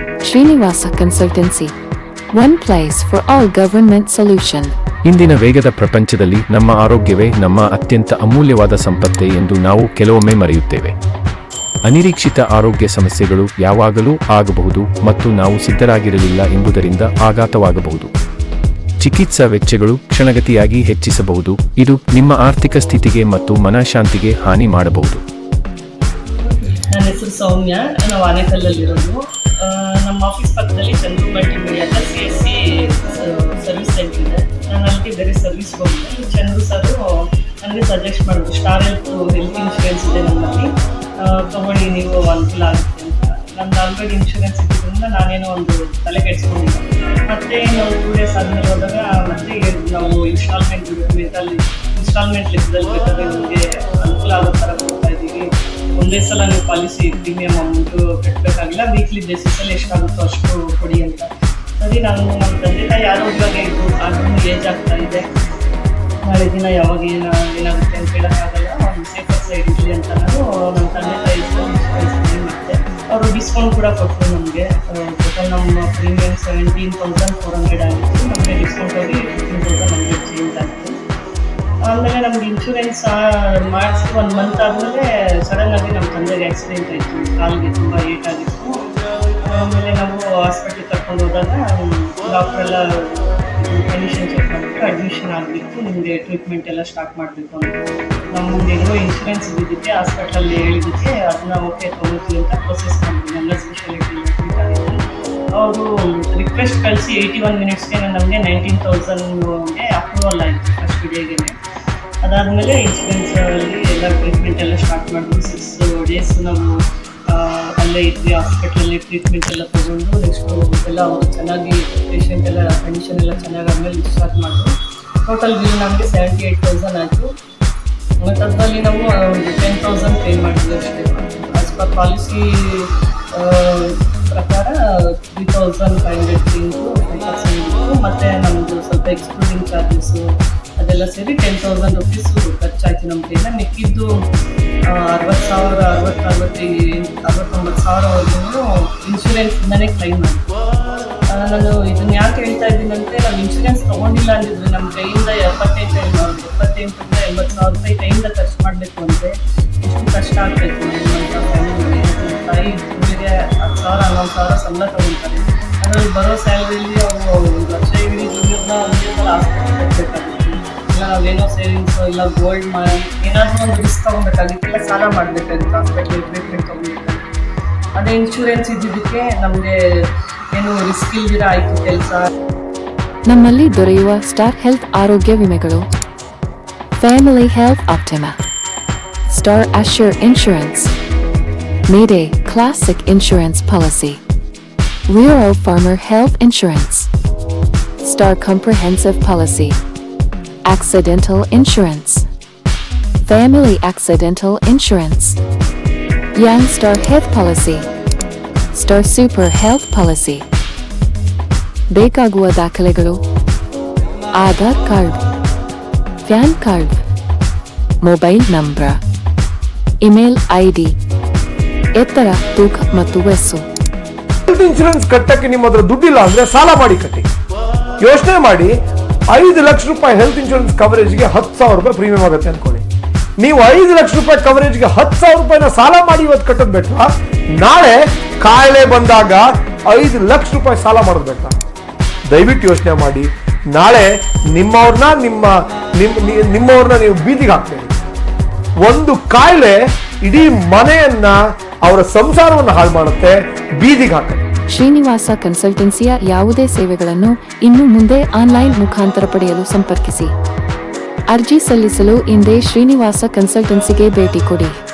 Srinivasa consultancy. One place for all government solution ಇಂದಿನ ವೇಗದ ಪ್ರಪಂಚದಲ್ಲಿ ನಮ್ಮ ಆರೋಗ್ಯವೇ ನಮ್ಮ ಅತ್ಯಂತ ಅಮೂಲ್ಯವಾದ ಸಂಪತ್ತೆ ಎಂದು ನಾವು ಕೆಲವೊಮ್ಮೆ ಮರೆಯುತ್ತೇವೆ. ಅನಿರೀಕ್ಷಿತ ಆರೋಗ್ಯ ಸಮಸ್ಯೆಗಳು ಯಾವಾಗಲೂ ಆಗಬಹುದು ಮತ್ತು ನಾವು ಸಿದ್ಧರಾಗಿರಲಿಲ್ಲ ಎಂಬುದರಿಂದ ಆಘಾತವಾಗಬಹುದು. ಚಿಕಿತ್ಸಾ ವೆಚ್ಚಗಳು ಕ್ಷಣಗತಿಯಾಗಿ ಹೆಚ್ಚಿಸಬಹುದು. ಇದು ನಿಮ್ಮ ಆರ್ಥಿಕ ಸ್ಥಿತಿಗೆ ಮತ್ತು ಮನಃಶಾಂತಿಗೆ ಹಾನಿ ಮಾಡಬಹುದು. ನನ್ನ ಹೆಸರು ಸೌಮ್ಯ. ನಾವು ಆನೇಕಲ್ಲಲ್ಲಿರೋದು ನಮ್ಮ ಆಫೀಸ್ ಪಕ್ಕದಲ್ಲಿ ಚಂದ್ರು ಮಲ್ಟಿಮೀಡಿಯಾ ಅಂತ C S C service centre ಇದೆ. ನಾನು ಅಲ್ಲಿಗೆ ಬೇರೆ ಸರ್ವಿಸ್ ಹೋಗಿದ್ದೆ ಚಂದ್ರು ಸರ್ ನನಗೆ ಸಜೆಸ್ಟ್ ಮಾಡಿದ್ರು. ಸ್ಟಾರ್ ಹೆಲ್ತ್ ಹೆಲ್ತ್ ಇನ್ಶೂರೆನ್ಸ್ ಇದೆ ನಮ್ಮಲ್ಲಿ. ತೊಗೊಳ್ಳಿ, ನೀವು ಅನುಕೂಲ ಆಗುತ್ತೆ ಅಂತ. ನಂದು ಆಲ್ರೆಡಿ ಇನ್ಶೂರೆನ್ಸ್ ಇದ್ದಿದ್ದರಿಂದ ನಾನೇನೋ ಒಂದು ತಲೆ ಕೆಡಿಸ್ಕೊಂಡಿಲ್ಲ ಮತ್ತೆ ನಾವು ಟೂ ಡೇಸ್ ಆದಮೇಲೆ ಹೋದಾಗ ಮತ್ತೆ ನಾವು ಇನ್ಸ್ಟಾಲ್ಮೆಂಟ್ ಮೆಂಟಲ್ಲಿ ಇನ್ಸ್ಟಾಲ್ಮೆಂಟ್ ಲೆಕ್ಕದಲ್ಲಿ ಬೇಕಾದ್ರೆ ನಿಮಗೆ ಅನುಕೂಲ ಆಗೋ ಥರ ಕೊಡ್ತಾ ಒಂದೇ ಸಲ ನೀವು ಪಾಲಿಸಿ ಪ್ರೀಮಿಯಂ ಅಮೌಂಟು ಕಟ್ಟಬೇಕಾಗಿಲ್ಲ ವೀಕ್ಲಿ ಬೇಸಿಸಲ್ಲಿ ಎಷ್ಟಾಗುತ್ತೋ ಅಷ್ಟು ಕೊಡಿ ಅಂತ. ಸರಿ, ನಾನು ನಮ್ಮ ತಂದೆ ತಾಯಿ ಆರೋಗ್ಯವಾಗಿ ಇದ್ದು ಆದ್ರೂ ಏಜ್ ಆಗ್ತಾ ಇದೆ. ನಾಳೆ ದಿನ ಯಾವಾಗ ಏನು ಏನಾಗುತ್ತೆ ಅಂತ ಹೇಳೋಕ್ಕಾಗಲ್ಲ ಒಂದು ಸೇಫರ್ ಸೈಡ್ ಇರಲಿ ಅಂತ ನಾನು ನಮ್ಮ ತಂದೆ ತಾಯಿ ಮತ್ತೆ. ಅವರು ಡಿಸ್ಕೌಂಟ್ ಕೂಡ ಕೊಟ್ಟರು ನಮಗೆ. ಟೋಟಲ್ ನಮ್ಮ premium seventeen thousand four hundred ಆಗಿತ್ತು. ನಮಗೆ ಡಿಸ್ಕೌಂಟ್ ಆಗಿ ಫಿಫ್ಟೀನ್ ತೌಸಂಡ್ ಹಂಡ್ರೆಡ್ ಆಮೇಲೆ ನಮ್ಗೆ ಇನ್ಶೂರೆನ್ಸ್ ಮಾಡಿಸಿ ಒಂದು ಮಂತ್ ಆದಮೇಲೆ ಸಡನ್ ಆಗಿ ನಮ್ಮ ತಂದೆಗೆ ಆಕ್ಸಿಡೆಂಟ್ ಆಯಿತು. ಕಾಲಿಗೆ ತುಂಬ ಏಟ್ ಆಗಿತ್ತು. ಆಮೇಲೆ ನಾವು ಹಾಸ್ಪಿಟ್ಲಿಗೆ ಕರ್ಕೊಂಡು ಹೋದಾಗ ಡಾಕ್ಟ್ರ್ ಎಲ್ಲ ಕಂಡೀಷನ್ ಚೆಕ್ ಮಾಡಿಬಿಟ್ಟು ಅಡ್ಮಿಷನ್ ಆಗಬೇಕು ನಿಮಗೆ ಟ್ರೀಟ್ಮೆಂಟ್ ಎಲ್ಲ ಸ್ಟಾರ್ಟ್ ಮಾಡಬೇಕು ಅಂತ. ನಮ್ಮದು ಏನೋ ಇನ್ಶೂರೆನ್ಸ್ ಇದ್ದಿದ್ದಕ್ಕೆ ಹಾಸ್ಪಿಟಲಲ್ಲಿ ಹೇಳಿದ್ದಕ್ಕೆ ಅದನ್ನ ಓಕೆ ತೊಗೊಳ್ತೀವಿ ಅಂತ ಪ್ರೊಸೆಸ್ ಮಾಡಿದ್ವಿ. ಎಲ್ಲ ಸ್ಪೆಷಾಲಿಟಿ ಅವರು ರಿಕ್ವೆಸ್ಟ್ ಕಳಿಸಿ ಏಯ್ಟಿ ಒನ್ ಮಿನಿಟ್ಸ್ಗೆ ನಮಗೆ ನೈನ್ಟೀನ್ ತೌಸಂಡ್ಗೆ ಅಪ್ರೂವಲ್ ಆಯಿತು ಫಸ್ಟ್ ಡೇಗೆ ಅದಾದಮೇಲೆ ಅಲ್ಲಿ ಎಲ್ಲ ಟ್ರೀಟ್ಮೆಂಟ್ ಎಲ್ಲ ಸ್ಟಾರ್ಟ್ ಮಾಡಿದ್ವಿ. ಸಿಕ್ಸ್ ಡೇಸ್ ನಾವು ಅಲ್ಲೇ ಇದ್ವಿ ಹಾಸ್ಪಿಟ್ಲಲ್ಲಿ ಟ್ರೀಟ್ಮೆಂಟ್ ಎಲ್ಲ ತೊಗೊಂಡು ನೆಕ್ಸ್ಟು ಎಲ್ಲ ಅವರು ಚೆನ್ನಾಗಿ ಪೇಷಂಟ್ ಎಲ್ಲ ಕಂಡೀಷನ್ ಎಲ್ಲ ಚೆನ್ನಾಗಿ ಚೆನ್ನಾಗಾದ್ಮೇಲೆ ಡಿಸ್ಚಾರ್ಜ್ ಮಾಡಿದ್ವಿ. ಟೋಟಲ್ ಬಿಲ್ ನಮಗೆ ಸೆವೆಂಟಿ ಏಯ್ಟ್ ತೌಸಂಡ್ ಆಯಿತು. ಮತ್ತು ಅದರಲ್ಲಿ ನಾವು ಟೆನ್ ತೌಸಂಡ್ ಪೇ ಮಾಡಿದ್ವಿ ಅಷ್ಟೇ. ಆಸ್ ಪರ್ ಪಾಲಿಸಿ ಪ್ರಕಾರ ತ್ರೀ ತೌಸಂಡ್ ಫೈವ್ ಹಂಡ್ರೆಡ್ ಇತ್ತು ಮತ್ತು ನಮ್ಮದು ಸ್ವಲ್ಪ ಎಕ್ಸ್ಕ್ಲೂಡಿಂಗ್ ಚಾರ್ಜಸ್ಸು ಅದೆಲ್ಲ ಸೇರಿ ಟೆನ್ ತೌಸಂಡ್ ರುಪೀಸು ಖರ್ಚಾಯ್ತು ನಮ್ಮ ಕೈಯಿಂದ ಮಿಕ್ಕಿದ್ದು ಅರವತ್ತು ಸಾವಿರ ಅರವತ್ತು ಅರವತ್ತೈದು ಅರವತ್ತೊಂಬತ್ತು ಸಾವಿರವರೆಗೂ ಇನ್ಶೂರೆನ್ಸಿಂದನೇ ಕ್ಲೈಮ್ ಆ, ನಾನು ಇದನ್ನ ಯಾಕೆ ಹೇಳ್ತಾ ಇದ್ದೀನಿ ಅಂದರೆ ನಾವು ಇನ್ಶೂರೆನ್ಸ್ ತೊಗೊಂಡಿಲ್ಲ ಅಂದಿದ್ರೆ ನಮ್ಮ ಕೈಯಿಂದ ಎಪ್ಪತ್ತೆಂಟು ಎಪ್ಪತ್ತೆಂಟರಿಂದ ಎಂಬತ್ತು ಸಾವಿರ ರೂಪಾಯಿ ಕೈಯಿಂದ ಖರ್ಚು ಮಾಡಬೇಕು ಅಂದರೆ ಎಷ್ಟು ಕಷ್ಟ ನಮ್ಮ ತಾಯಿ ಬೇರೆ ಹತ್ತು ಸಾವಿರ ಹನ್ನೊಂದು ಸಾವಿರ ಸಂಬಳ ತೊಗೊಳ್ತಾರೆ. ಅದರಲ್ಲಿ ಬರೋ ಸ್ಯಾಲ್ರಿಲಿ ಅವರು ಲಕ್ಷ ಇಡೀ ದುಡ್ಡನ್ನ ಒಂದೇ ಸಲ ಹಾಸ್ಪಿಟಲ್ ಕಟ್ಟಬೇಕಾಗುತ್ತೆ ಇಲ್ಲ ನಾವೇನೋ ಸೇವಿಂಗ್ಸ್ ಇಲ್ಲ ಗೋಲ್ಡ್ ಮಾಡಿ ಏನಾದರೂ ಒಂದು ರಿಸ್ಕ್ ತೊಗೊಬೇಕಾಗಿತ್ತು, ಇಲ್ಲ, ಸಾಲ ಮಾಡಬೇಕಾಗಿತ್ತು ಹಾಸ್ಪಿಟ್ಲ್ ಟ್ರೀಟ್ಮೆಂಟ್ ತೊಗೊಬೇಕಾಗಿತ್ತು. ಅದೇ ಇನ್ಶೂರೆನ್ಸ್ ಇದ್ದಿದ್ದಕ್ಕೆ ನಮಗೆ ಏನು ರಿಸ್ಕ್ ಇಲ್ದಿರ ಆಯಿತು ಕೆಲಸ. ನಮ್ಮಲ್ಲಿ ದೊರೆಯುವ ಸ್ಟಾರ್ ಹೆಲ್ತ್ ಆರೋಗ್ಯ ವಿಮೆಗಳು. Family health optima star assure insurance medi classic insurance policy rural farmer health insurance star comprehensive policy accidental insurance family accidental insurance young star health policy star super health policy ಬೇಕಾಗುವ ದಾಖಲೆಗಳು Aadhaar card pan card mobile number email ID ಎತ್ತರ ತೂಕ ಮತ್ತು ವಯಸ್ಸು. Insurance ಕಟ್ಟಕ್ಕೆ ನಿಮ್ಮ ಹತ್ರ ದುಡ್ಡಿಲ್ಲ ಅಂದ್ರೆ ಸಾಲ ಮಾಡಿ ಕಟ್ಟಿ. ಯೋಚನೆ ಮಾಡಿ ಐದು ಲಕ್ಷ ರೂಪಾಯಿ ಹೆಲ್ತ್ ಇನ್ಶೂರೆನ್ಸ್ ಕವರೇಜ್ಗೆ ಹತ್ತು ಸಾವಿರ ರೂಪಾಯಿ ಪ್ರೀಮಿಯಂ ಆಗುತ್ತೆ ಅನ್ಕೊಳ್ಳಿ. ನೀವು ಐದು ಲಕ್ಷ ರೂಪಾಯಿ ಕವರೇಜ್ಗೆ ಹತ್ತು ಸಾವಿರ ರೂಪಾಯಿನ ಸಾಲ ಮಾಡಿ ಇವತ್ತು ಕಟ್ಟೋದು ಬೇಕ ನಾಳೆ ಕಾಯಿಲೆ ಬಂದಾಗ ಐದು ಲಕ್ಷ ರೂಪಾಯಿ ಸಾಲ ಮಾಡೋದು ಬೇಕ ದಯವಿಟ್ಟು ಯೋಚನೆ ಮಾಡಿ. ನಾಳೆ ನಿಮ್ಮವ್ರನ್ನ ನಿಮ್ಮ, ನಿಮ್, ನಿ- ನಿಮ್ಮವ್ರನ್ನ ನೀವು ಬೀದಿಗೆ ಹಾಕ್ತೀರಿ. ಒಂದು ಕಾಯಿಲೆ ಇಡೀ ಮನೆಯನ್ನ ಅವರ ಸಂಸಾರವನ್ನು ಹಾಳು ಮಾಡುತ್ತೆ, ಬೀದಿಗೆ ಹಾಕುತ್ತೆ. ಶ್ರೀನಿವಾಸ ಕನ್ಸಲ್ಟೆನ್ಸಿಯ ಯಾವುದೇ ಸೇವೆಗಳನ್ನು ಇನ್ನು ಮುಂದೆ ಆನ್ಲೈನ್ ಮುಖಾಂತರ ಪಡೆಯಲು ಸಂಪರ್ಕಿಸಿ. ಅರ್ಜಿ ಸಲ್ಲಿಸಲು ಇಂದೇ ಶ್ರೀನಿವಾಸ ಕನ್ಸಲ್ಟೆನ್ಸಿಗೆ ಭೇಟಿ ಕೊಡಿ.